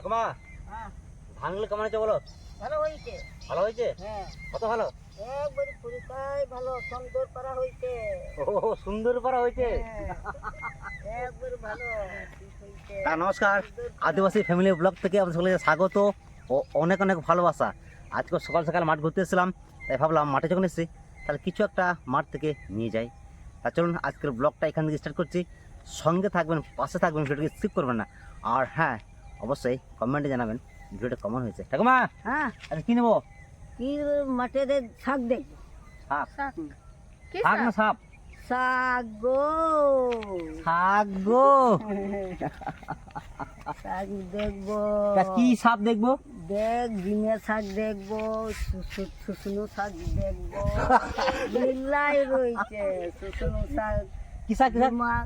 ঠাকুমা হ্যাঁ। ধানগুলো কেমন হয়েছে বলো? ভালো হয়েছে। ভালো হয়েছে? হ্যাঁ। কত ভালো? একবারে পরিষ্কার ভালো সুন্দর করা হয়েছে। ও সুন্দর হয়েছে? হ্যাঁ, একবারে ভালো। তা নমস্কার। আদিবাসী ফ্যামিলি ব্লগ থেকে আপনাদের সকলকে স্বাগত ও অনেক অনেক ভালোবাসা। আজকে সকাল সকাল মাঠ ঘুরতে এসেছিলাম তাই ভাবলাম মাঠে যখন এসেছি তাহলে কিছু একটা মাঠ থেকে নিয়ে যাই। তা চলুন আজকের ব্লগটা এখান থেকে স্টার্ট করছি। সঙ্গে থাকবেন পাশে থাকবেন ভিডিওটাকে স্কিপ করবেন না। আর হ্যাঁ অবশ্যই কমেন্টে জানাবেন ভিডিওটা কেমন হয়েছে। ঠাকুমা হ্যাঁ। আচ্ছা কী নেব? কি মাঠে শাক দেখব শাক। শাক শাক না সাপ শাক? গো শাক গো শাক দেখব। কি সাপ দেখব? দেখ ডিমের শাক দেখব শুকনো শাক দেখব। মিল্লাই রয়েছে শুকনো শাক। কি শাক শাক।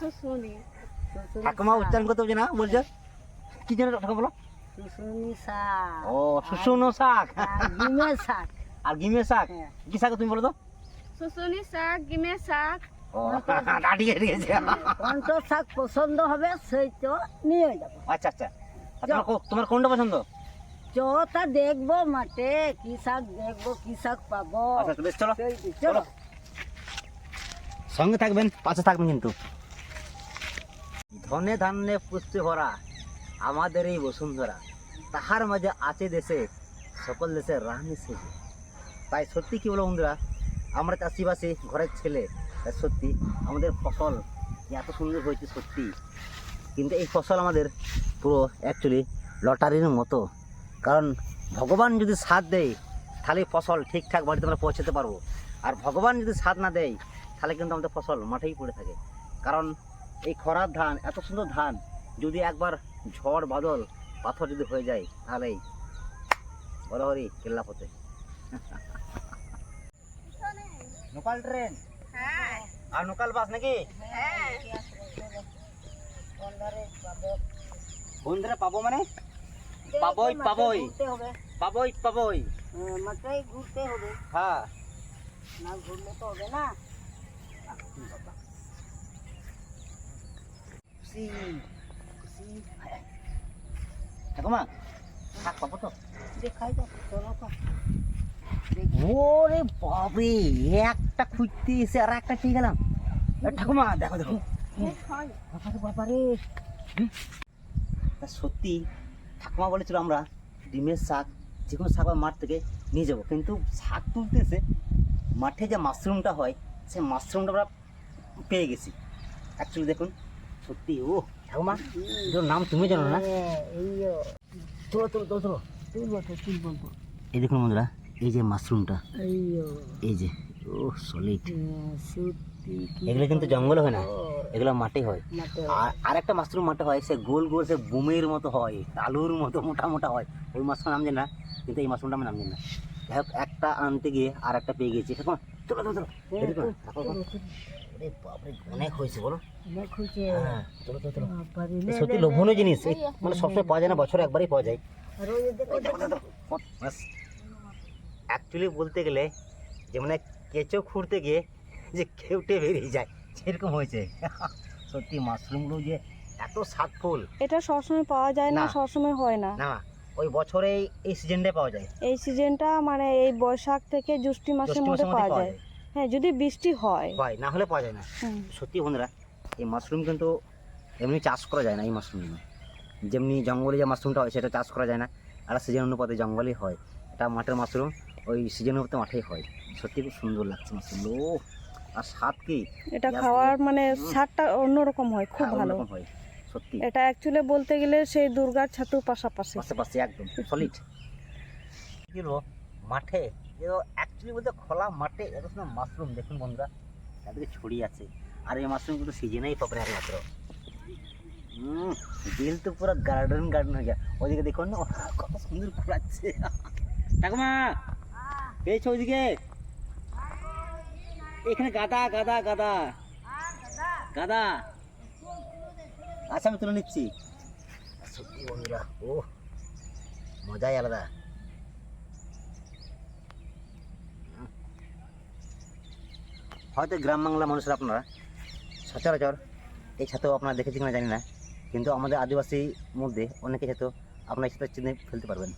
শুশুনি। ঠাকুমা উচ্চারণ করতে না বলছে। কি যেন ঠাকুমা বলো। শুশুনি শাক ও শুশুনো শাক। আর শাক। আর গিমের শাক? হ্যাঁ। কি শাক তুমি বলো তো? শুশুনি শাক গিমের শাক। ও দাঁড়ি গেছে গেছে কোনটা শাক পছন্দ হবে সেই তো নিয়ে যাব। আচ্ছা আচ্ছা। তোমার তোমার কোনটা পছন্দ? চটা দেখব মাঠে কি শাক দেখব কি শাক পাবো। আচ্ছা বেশ চলো। চলো। সঙ্গে থাকবেন পাশে থাকবেন কিন্তু। ধনে ধান্যে পুষ্টি ভরা আমাদের এই বসুন্ধরা। তাহার মাঝে আছে দেশে, সকল দেশের রানী সেজে তাই সত্যি কী বলো বন্ধুরা, আমরা চাষিবাসী, ঘরের ছেলে, তাই সত্যি আমাদের ফসল এত সুন্দর হয়েছে সত্যি। কিন্তু এই ফসল আমাদের পুরো অ্যাকচুয়ালি লটারির মতো। কারণ ভগবান যদি সাথ দেয়, তাহলে ফসল ঠিকঠাক বাড়িতে আমরা পৌঁছাতে পারব। আর ভগবান যদি সাথ না দেয়, তাহলে কিন্তু আমাদের ফসল মাঠেই পড়ে থাকে। কারণ এই খরার ধান এত সুন্দর ধান যদি একবার ঝড় বাদল পাথর যদি হয়ে যায় তাহলেই বড় হরি কেল্লা পথে। Local train? আর লোকাল বাস নাকি? বন্ধারে পাবো। মানে? পাবোই, পাবোই। পাবোই পাবোই। হ্যাঁ, ঘুরতে হবে। হ্যাঁ। না ঘুরলে তো হবে না। ঠাকুমা শাক পাবো তো দেখাই ওরে বাবরে একটা খুঁজতে এসে আর একটা পেয়ে গেলাম ঠাকুমা দেখো দেখো বাবারে তা সত্যি ঠাকুমা বলেছিল আমরা, ডিমের শাক যে কোনো শাক মাঠ থেকে নিয়ে যাব। কিন্তু শাক তুলতে এসে মাঠে যে মাশরুমটা হয়, সেই মাশরুমটা আমরা পেয়ে গেছি। অ্যাকচুয়ালি দেখুন সত্যি ও ঠাকুমা এটার নাম তুমি জানো না? তোলো এই দেখুন বন্ধুরা এই যে মাশরুমটা এই যে, ও সলিড এগুলো কিন্তু জঙ্গলে হয় না এগুলো মাঠে হয়। আর আরেকটা মাশরুম মাঠে হয় সে গোল গোল সে বুমের মতো হয় আলুর মতো মোটা মোটা হয়। ওই মাশরুম নাম জানি না কিন্তু এই মাশরুমটা আমি নাম জানি না। একটা আনতে গিয়ে আর একটা পেয়ে গেছি চলো চলো চলো। আরে বাপরে, অনেক হয়েছে বলো। অনেক হয়েছে। হ্যাঁ চলো চলো চলো। সত্যি লোভনীয় জিনিস। এই মানে সবসময় পাওয়া যায় না বছরে একবারই পাওয়া যায়। অ্যাকচুয়ালি বলতে গেলে যে মানে কেঁচো খুঁড়তে গিয়ে যে খেউটে বেরিয়ে যায় সেরকম হয়েছে। সত্যি মাশরুমগুলো যে এত স্বাদ ফুল এটা সবসময় পাওয়া যায় না। সবসময় হয় না। না ওই বছরে এই- সিজনটাই পাওয়া যায়। এই সিজনটা মানে এই বৈশাখ থেকে জ্যৈষ্ঠ মাসের মধ্যে পাওয়া যায়। হ্যাঁ যদি বৃষ্টি হয়। হয় না হলে পাওয়া যায় না। সত্যি বন্ধুরা এই মাশরুম কিন্তু এমনি চাষ করা যায় না এই মাশরুমগুলো যেমনি জঙ্গলে যে মাশরুমটা হয় সেটা চাষ করা যায় না। আর সিজন অনুপাতে জঙ্গলই হয়। এটা মাঠের মাশরুম ওই সিজন অনুপাতে মাঠেই হয়। সত্যি খুব সুন্দর লাগছে মাশরুমগুলো ও আর স্বাদ কি? এটা খাওয়ার মানে। স্বাদটা অন্যরকম হয় খুব হ্যাঁ, ভালো। হয় সত্যি। এটা অ্যাকচুয়ালি বলতে গেলে সেই দুর্গার ছাতুর পাশাপাশি। পাশাপাশি একদম সলিড কি মাঠে অ্যাকচুয়ালি বলতে খোলা মাঠে সুন্দর মাশরুম দেখুন বন্ধুরা তাদেরকে ছড়িয়ে আছে। আর এই মাশরুম কিন্তু সিজনেই পাবে একমাত্র দিল তো পুরো গার্ডেন গার্ডেন হয়ে যায় ওদিকে দেখুন কত সুন্দর ঘুরাচ্ছে। ঠাকুমা, পেয়েছ ওইদিকে এখানে গাদা গাদা গাদা। গাদা। আচ্ছা আমি তুলে নিচ্ছি। সত্যি বন্ধুরা ও মজাই আলাদা। হয়তো গ্রাম বাংলা মানুষের আপনারা সচরাচর এই ছাতেও আপনারা দেখেছি কিনা জানি না কিন্তু আমাদের আদিবাসীর মধ্যে অনেকে হয়তো আপনার সেটা চিনে ফেলতে পারবেন।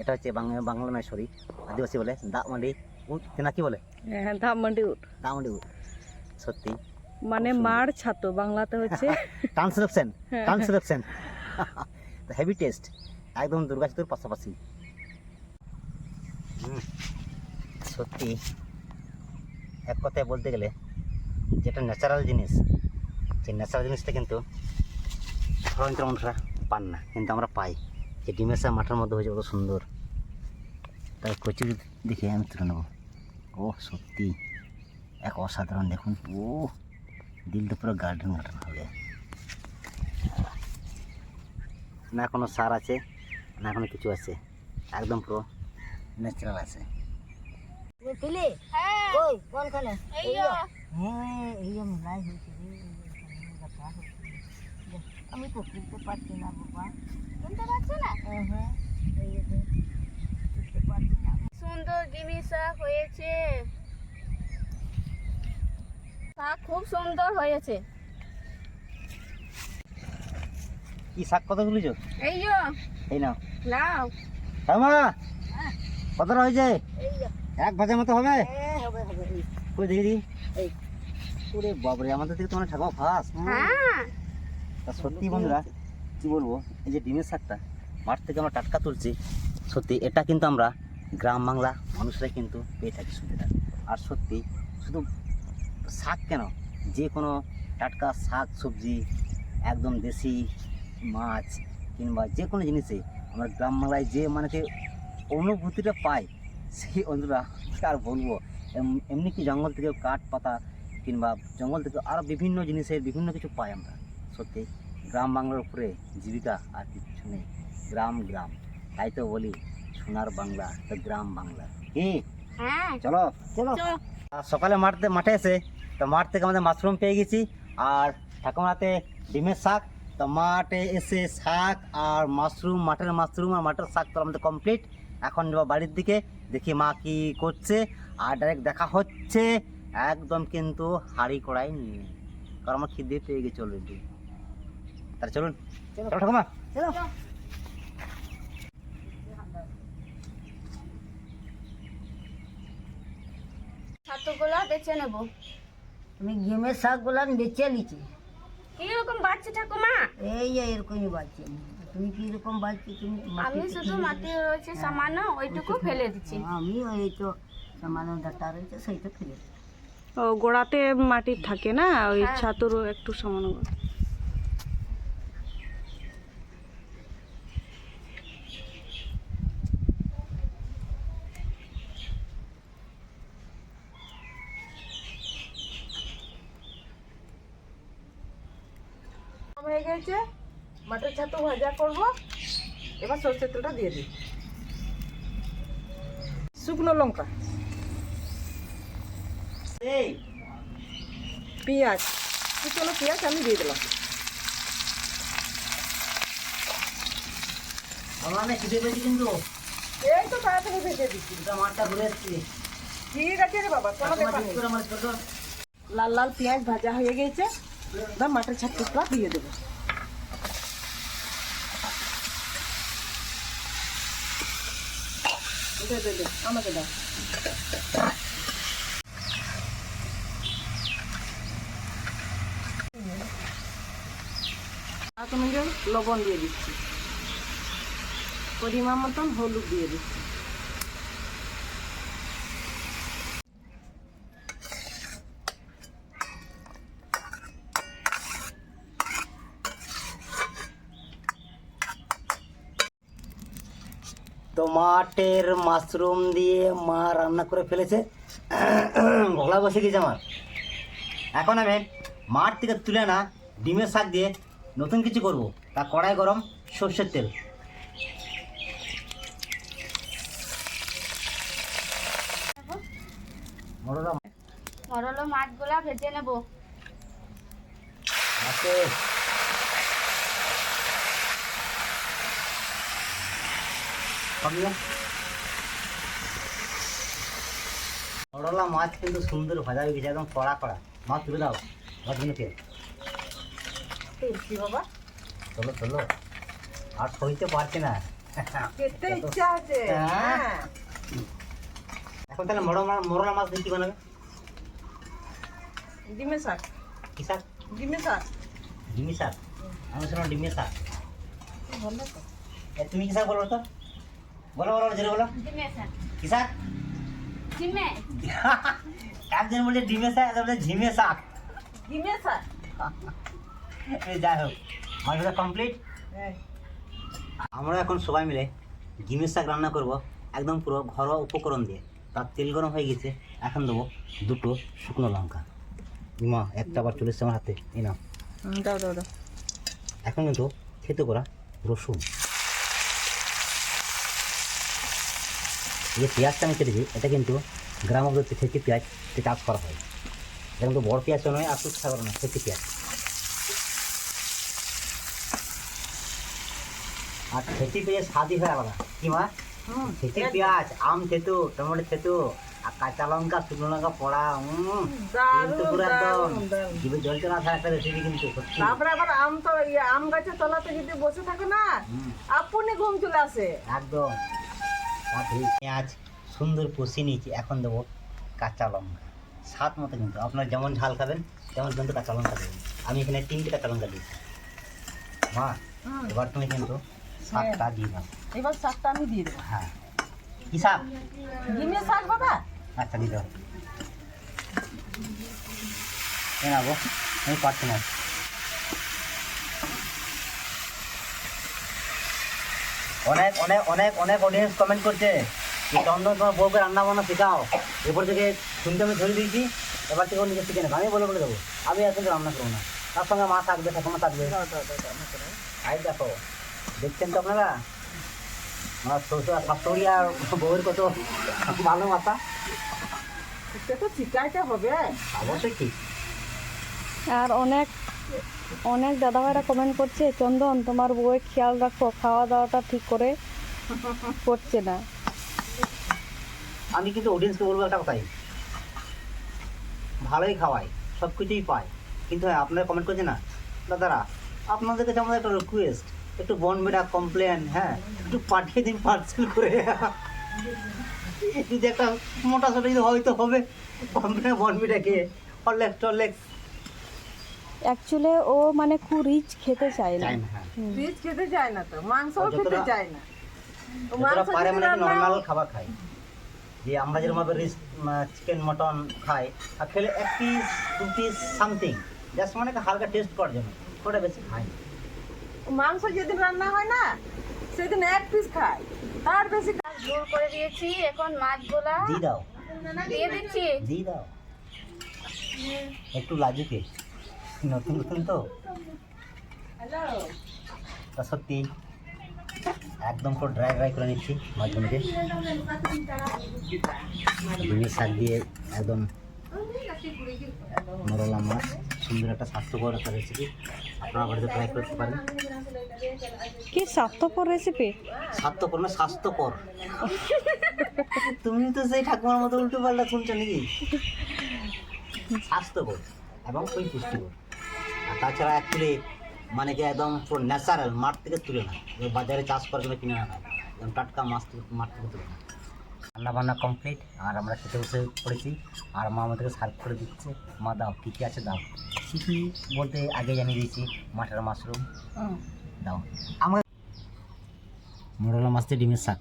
এটা হচ্ছে বাংলা বাংলা নয় সরি আদিবাসী বলে দা মান্ডি উট তেনা কি বলে? হ্যাঁ ধাপমান্ডি উট। দা মান্ডি উট সত্যি। মানে মার ছাতু বাংলাতে হচ্ছে ট্রান্সলেপশন হ্যাঁ, ট্রান্সলেপশন হেভি টেস্ট একদম দুর্গা সেতুর পাশাপাশি সত্যি। এক কথায় বলতে গেলে যেটা ন্যাচারাল জিনিস, যে ন্যাচারাল জিনিসটা কিন্তু শহরাঞ্চল মানুষরা পান না, কিন্তু আমরা পাই। যে ডিমের সাথে মাঠের মধ্যে হয়েছে কত সুন্দর। তাই কচু দেখে আমি তুলে নেব। ও সত্যি। এক অসাধারণ, দেখুন। ও দিলটা পুরো গার্ডেন গার্ডেন হবে না কোনো সার আছে, না কোনো কিছু আছে। একদম পুরো ন্যাচারাল আছে। পেলে কই কোনখানে এই হ্যাঁ এই যে হয়েছে রে, এই যে এখানে দেখা হচ্ছে। দেখ, আমি তো তুলতে পারছি না বাবা তুলতে পারছ না হ্যাঁ এই যে দেখ, পারছি না সুন্দর জিনিস হয়েছে শাক খুব সুন্দর হয়েছে কি শাক কত তুলেছ এই এই নাও লাও হ্যাঁ মা কতটা হয়েছে এই এক ভাজার মতো হবে? হ্যাঁ হবে হবে এই কই দেখি এই। ওরে বাবরে আমাদের থেকে তোমার ঠাকুমা ফাঁস হ্যাঁ। তা সত্যি বন্ধুরা কি বলব এই যে ডিমের শাকটা মাঠ থেকে আমরা টাটকা তুলছি সত্যি এটা কিন্তু আমরা গ্রাম বাংলা মানুষরাই কিন্তু পেয়ে থাকি সুবিধা। আর সত্যি শুধু শাক কেন যে কোনো টাটকা শাক সবজি একদম দেশি মাছ কিংবা যে কোনো জিনিসে আমরা গ্রাম বাংলায় যে মানে অনুভূতিটা পাই সেই বন্ধুরা আর বলব? এমনি কি জঙ্গল থেকে কাঠ পাতা কিংবা জঙ্গল থেকে আরও বিভিন্ন জিনিসের বিভিন্ন কিছু পাই আমরা। সত্যি গ্রাম বাংলার উপরে জীবিকা আর কিচ্ছু নেই। গ্রাম গ্রাম। তাই তো বলি সোনার বাংলা তো গ্রাম বাংলা। কি? হ্যাঁ। চলো চলো। আর সকালে মাঠতে মাঠে এসে তো মাঠ থেকে আমাদের মাশরুম পেয়ে গেছি। আর ঠাকুমাতে ডিমের শাক তো মাঠে এসে শাক আর মাশরুম মাঠের মাশরুম আর মাঠের শাক তো আমাদের কমপ্লিট এখন যাব বাড়ির দিকে দেখি মা কি করছে আর ডাইরেক্ট দেখা হচ্ছে একদম কিন্তু হাঁড়ি কড়াই নিয়ে। কারণ আমার খিদে পেয়ে গেছে অলরেডি তাহলে চলুন। চলো। ঠাকুমা। চলো। ছাতুগুলো বেছে নেব। আমি গেমের শাকগুলো আমি বেছে নিচ্ছি। কীরকম বাচ্চা ঠাকুমা? এই এরকমই বাচ্চা তুমি কীরকম বাচ্চা তুমি আমি শুধু মাটি রয়েছে সামান্য ওইটুকু ফেলে দিচ্ছি। আমি ওই তো সামান্য ডাটা রয়েছে সেইটা ফেলে। ও গোড়াতে মাটি থাকে না? ওই হ্যাঁ। ছাতুর একটু সামান্য হয়ে গেছে? মাছের ছাতু ভাজা করব। এবার সর্ষের তেলটা দিয়ে দিই। শুকনো লঙ্কা। এই। পেঁয়াজ। কুচনো পেঁয়াজ আমি দিয়ে দিলাম। কিন্তু। এই তো তাড়াতাড়ি ভেজে দিচ্ছি। দুটো মাঠটা ঘুরে এসছি। ঠিক আছে রে বাবা? কোনো ব্যাপার নেই। লাল লাল পেঁয়াজ ভাজা হয়ে গেছে। মাছের ছাতুটা দিয়ে দেবো। দে, দে, আমাকে দাও। লবণ দিয়ে দিচ্ছি পরিমাণ মতন হলুদ দিয়ে দিচ্ছি টমাটের মাশরুম দিয়ে মা রান্না করে ফেলেছে। গলা বসে গেছে আমার। এখন আমি মাঠ থেকে তুলে না ডিমের শাক দিয়ে নতুন কিছু করব। তা কড়াই গরম সর্ষের তেল। মরলা মরলো মাছগুলা ভেজে নেব। করলা মাছ কিন্তু সুন্দর ভাজা হয়ে গেছে একদম কড়া কড়া। মাছ তুলে দাও ভাজগুলোকে বাবা? চলো চলো। আর সইতে পারছি না। হ্যাঁ। হ্যাঁ। এখন তাহলে মরো মরলা মাছ দিয়ে কি বানাবে। ডিমে শাক। কি শাক? ডিমে শাক। ডিমি শাক। আমি শুনলাম ডিমি শাক। ভালো তো। তুমি কি শাক বলো তো? বলো বলো জোরে বলো। কি শাক? ডিমে। একজন বলছে ডিমে শাক একজন বলছে ঝিমে শাক। ডিমে শাক? যাই হোক মাছটা কমপ্লিট হ্যাঁ। আমরা এখন সবাই মিলে ডিমের শাক রান্না করব একদম পুরো ঘরোয়া উপকরণ দিয়ে। তার তেল গরম হয়ে গেছে এখন দেবো দুটো শুকনো লঙ্কা। মা একটা আবার চলে এসছে আমার হাতে এই নাও। দাও দাও দাও। এখন কিন্তু খেতে করা রসুন। যে পেঁয়াজটা আমি কেটেছি এটা কিন্তু গ্রামগঞ্জে থেকে পেঁয়াজ চাষ করা হয়। এটা কিন্তু বড় পেঁয়াজ নয় আর সুস্থ করে না থেকে পেঁয়াজ। আর থেকে পেঁয়াজ স্বাদই হয় আলাদা। কি মা? থেকে পেঁয়াজ আম থেতু টমেটো থেতু আর কাঁচা লঙ্কা শুকনো লঙ্কা পড়া কিন্তু পুরো একদম দারুণ জল চলা থাকা একটা রেসিপি কিন্তু তারপরে আবার আম তো আম গাছের তলাতে যদি বসে থাকে না। আপনি ঘুম চলে আসে। একদম। পেঁয়াজ সুন্দর কষিয়ে নিয়েছি এখন দেবো কাঁচা লঙ্কা। স্বাদ মতো কিন্তু। আপনার যেমন ঝাল খাবেন তেমন কিন্তু কাঁচা লঙ্কা দেবেন। আমি এখানে তিনটে কাঁচা লঙ্কা দিয়েছি। মা। এবার তুমি কিন্তু শাকটা দিয়ে দাও। এবার শাকটা আমি দিয়ে দেবো। হ্যাঁ। কি শাক ডিমে শাক বাবা? আচ্ছা দিয়ে দাও। এ আমি পারছি না। অনেক অনেক অনেক অনেক অডিয়েন্স কমেন্ট করছে। যে চন্দন তোমার বউকে রান্না বান্না শেখাও। এরপর থেকে শুনতে আমি ধরে দিয়েছি এবার থেকে ও নিজে শিখে নেবে। আমি বলে বলে দেবো। আমি এখন রান্না করব না। তার সঙ্গে মা থাকবে ঠাকুমা থাকবে। আই দেখো। দেখছেন তো আপনারা? আমার শ্বশুর শাশুড়ি আর বউয়ের কত ভালো মাথা তো শিকাইতে হবে। অবশ্যই ঠিক। আর অনেক অনেক দাদাভাইরা কমেন্ট করছে, চন্দন, তোমার বউয়ের খেয়াল রাখো খাওয়া দাওয়াটা ঠিক করে করছে না। আমি কিন্তু অডিয়েন্সকে বলব একটা কথাই। ভালোই খাওয়াই সব কিছুই পাই কিন্তু হ্যাঁ আপনারা কমেন্ট করছে না? দাদারা, আপনাদের কাছে আমাদের একটা রিকোয়েস্ট একটু বনবিটা কমপ্লেন হ্যাঁ একটু পাঠিয়ে দিন পার্সেল করে। যদি একটা মোটা সোটা যদি হয়তো হবে। কমপ্লেন বনবিটা খেয়ে হরলেক্স টরলেক্স অ্যাকচুয়ালি ও মানে খুব রিচ খেতে চায় না। না হ্যাঁ। খেতে চায় না তো মাংসও খেতে চায় না। ও মাংস পারে মানে নর্মাল খাবার খাই যে আমরা যেরকমভাবে রিস চিকেন মটন খাই আর খেলে এক পিস দু পিস সামথিং জাস্ট মানে হালকা টেস্ট করার জন্য ওটা বেশি খাই মাংস যেদিন রান্না হয় না সেদিন এক পিস খায়। তার বেশি খায় না। ঝোল করে দিয়েছি এখন মাছগুলা দিয়ে দাও। দিয়ে দিচ্ছি। দিয়ে দাও। একটু লাজুকে নতুন নতুন তো? তা সত্যি একদম পুরো ড্রাই ড্রাই করে নিচ্ছি মাছগুলোকে ডিমের শাক দিয়ে একদম মরলা মাছ সুন্দর একটা স্বাস্থ্যকর একটা রেসিপি আপনারা বাড়িতে ট্রাই করতে পারেন। কি স্বাস্থ্যকর রেসিপি স্বাস্থ্যকর না স্বাস্থ্যকর। তুমি তো সেই ঠাকুমার মতো উল্টো পাল্টা শুনছো নাকি? স্বাস্থ্যকর এবং খুবই পুষ্টিকর। আর তাছাড়া অ্যাকচুয়ালি মানে কি একদম পুরো ন্যাচারাল মাঠ থেকে তুলে না বাজারে চাষ করার জন্য কিনে আনা একদম টাটকা মাছ থেকে মাঠ থেকে তুলে না রান্না বান্না কমপ্লিট আর আমরা খেতে বসে পড়েছি। আর মা আমাদেরকে সার্ভ করে দিচ্ছে। মা দাও কী কী আছে দাও। কী কী বলতে আগে জানিয়ে দিয়েছি মাছের মাশরুম দাও। আমার মোরলা মাছ দিয়ে ডিমের শাক।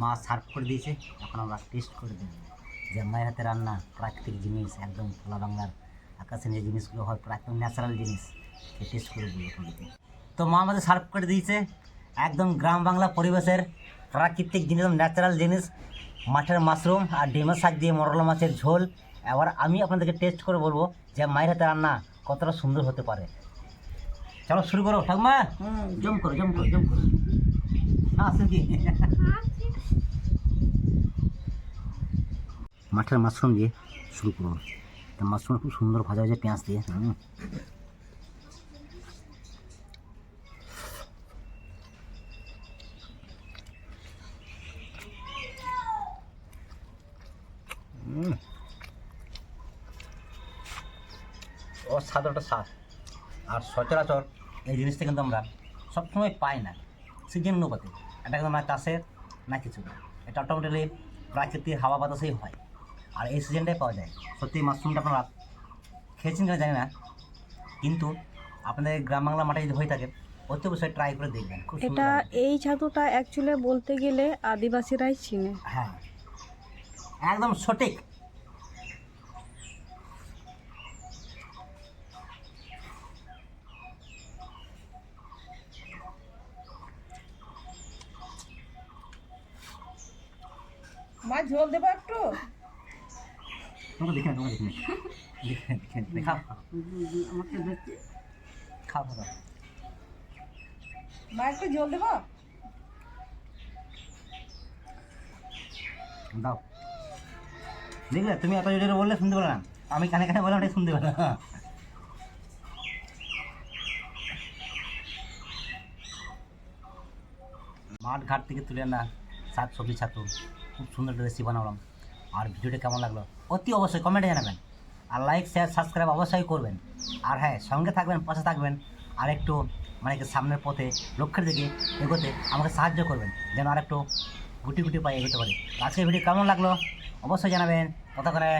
মা সার্ভ করে দিয়েছে। এখন আমরা টেস্ট করে দেব। যে মায়ের হাতে রান্না প্রাকৃতিক জিনিস একদম খোলা বাংলার আকাশের যে জিনিসগুলো হয় একদম ন্যাচারাল জিনিস সে টেস্ট করে দিই আপনাদেরকে তো মা আমাদের সার্ভ করে দিয়েছে একদম গ্রাম বাংলা পরিবেশের প্রাকৃতিক জিনিস ন্যাচারাল জিনিস মাঠের মাশরুম আর ডিমের শাক দিয়ে মরলা মাছের ঝোল। এবার আমি আপনাদেরকে টেস্ট করে বলব যে মায়ের হাতে রান্না কতটা সুন্দর হতে পারে। চলো শুরু করো ঠাকুমা। হুম, জম করো জম করো জম করো। আসে কি? মাঠের মাশরুম দিয়ে শুরু করুন মাশরুম খুব সুন্দর ভাজা ভাজা পেঁয়াজ দিয়ে, হুম। স্বাদ ওটা স্বাদ। আর সচরাচর এই জিনিসটা কিন্তু আমরা সবসময় পাই না, সিজন অনুপাতে। এটা কিন্তু না চাষের, না কিছু। এটা অটোমেটিকলি প্রাকৃতিক হাওয়া বাতাসেই হয়। আর এই সিজনটাই পাওয়া যায়। সত্যি মাশরুমটা আপনারা খেয়েছেন কিনা জানি না। কিন্তু আপনাদের গ্রাম বাংলা মাঠে যদি হয়ে থাকে অতি অবশ্যই ট্রাই করে দেখবেন। খুব এটা এই ছাতুটা অ্যাকচুয়ালি বলতে গেলে আদিবাসীরাই চিনে। হ্যাঁ। একদম সঠিক। মা ঝোল দেবো একটু? তোমরা দেখে না তোমরা দেখে না দেখে দেখে না, খাও খাও। খাও খাও। মা একটু ঝোল দেবো? দাও। দেখলে তুমি এত জোরে বললে শুনতে পেলে না। আমি কানে কানে বললাম ওটাই শুনতে পেলে না। মাঠ ঘাট থেকে তুলে না শাক সবজি ছাতু। খুব সুন্দর রেসিপি বানালাম। আর ভিডিওটা কেমন লাগল অতি অবশ্যই কমেন্টে জানাবেন। আর লাইক শেয়ার সাবস্ক্রাইব অবশ্যই করবেন। আর হ্যাঁ সঙ্গে থাকবেন, পাশে থাকবেন, আর একটু মানে সামনের পথে, লক্ষ্যের দিকে এগোতে আমাকে সাহায্য করবেন, যেন আর একটু গুটি গুটি পায়ে এগোতে পারি। আজকের ভিডিও কেমন লাগল? অবশ্যই জানাবেন। কথা করে